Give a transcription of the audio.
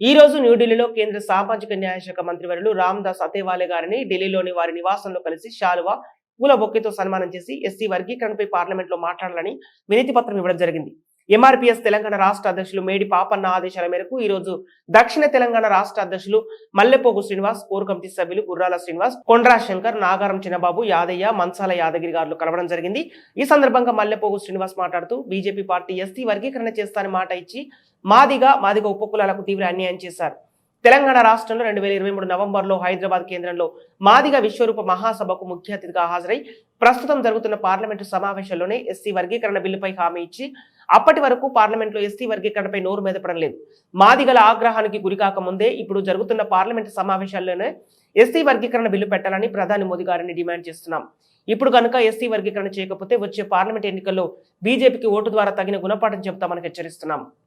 ఈ రోజు న్యూఢిల్లీలో కేంద్ర సామాజిక న్యాయశాఖ మంత్రివర్యులు రామ్దాస్ అతేవాలే గారిని ఢిల్లీలోని వారి నివాసంలో కలిసి శాలువా పూల బొక్కెతో సన్మానం చేసి ఎస్సీ వర్గీకరణపై పార్లమెంట్లో మాట్లాడాలని వినతి పత్రం ఇవ్వడం జరిగింది. ఎంఆర్పీఎస్ తెలంగాణ రాష్ట్ర అధ్యక్షులు మేడి పాపన్న ఆదేశాల మేరకు ఈ రోజు దక్షిణ తెలంగాణ రాష్ట్ర అధ్యక్షులు మల్లెపోగు శ్రీనివాస్ కోర్ కమిటీ సభ్యులు గుర్రాల శ్రీనివాస్ కొండ్రా శంకర్ నాగారం చిన్నబాబు యాదయ్య మంచాల యాదగిరి గారు కలవడం జరిగింది. ఈ సందర్భంగా మల్లెపోగు శ్రీనివాస్ మాట్లాడుతూ బీజేపీ పార్టీ ఎస్టీ వర్గీకరణ చేస్తానని మాట ఇచ్చి మాదిగా మాదిగ ఉపకులాలకు తీవ్ర అన్యాయం చేశారు. తెలంగాణ రాష్ట్రంలో రెండు వేల ఇరవై మూడు నవంబర్లో హైదరాబాద్ కేంద్రంలో మాదిగ విశ్వరూప మహాసభకు ముఖ్య అతిథిగా హాజరై ప్రస్తుతం జరుగుతున్న పార్లమెంటు సమావేశంలోనే ఎస్సీ వర్గీకరణ బిల్లుపై హామీ ఇచ్చి అప్పటి వరకు పార్లమెంట్లో ఎస్టీ వర్గీకరణపై నోరు మెదపడం లేదు. మాదిగల ఆగ్రహానికి గురికాక ముందే ఇప్పుడు జరుగుతున్న పార్లమెంటు సమావేశాల్లోనే ఎస్టీ వర్గీకరణ బిల్లు పెట్టాలని ప్రధాని మోదీ గారిని డిమాండ్ చేస్తున్నాం. ఇప్పుడు కనుక ఎస్టీ వర్గీకరణ చేయకపోతే వచ్చే పార్లమెంట్ ఎన్నికల్లో బీజేపీకి ఓటు ద్వారా తగిన గుణపాఠం చెబుతామని హెచ్చరిస్తున్నాం.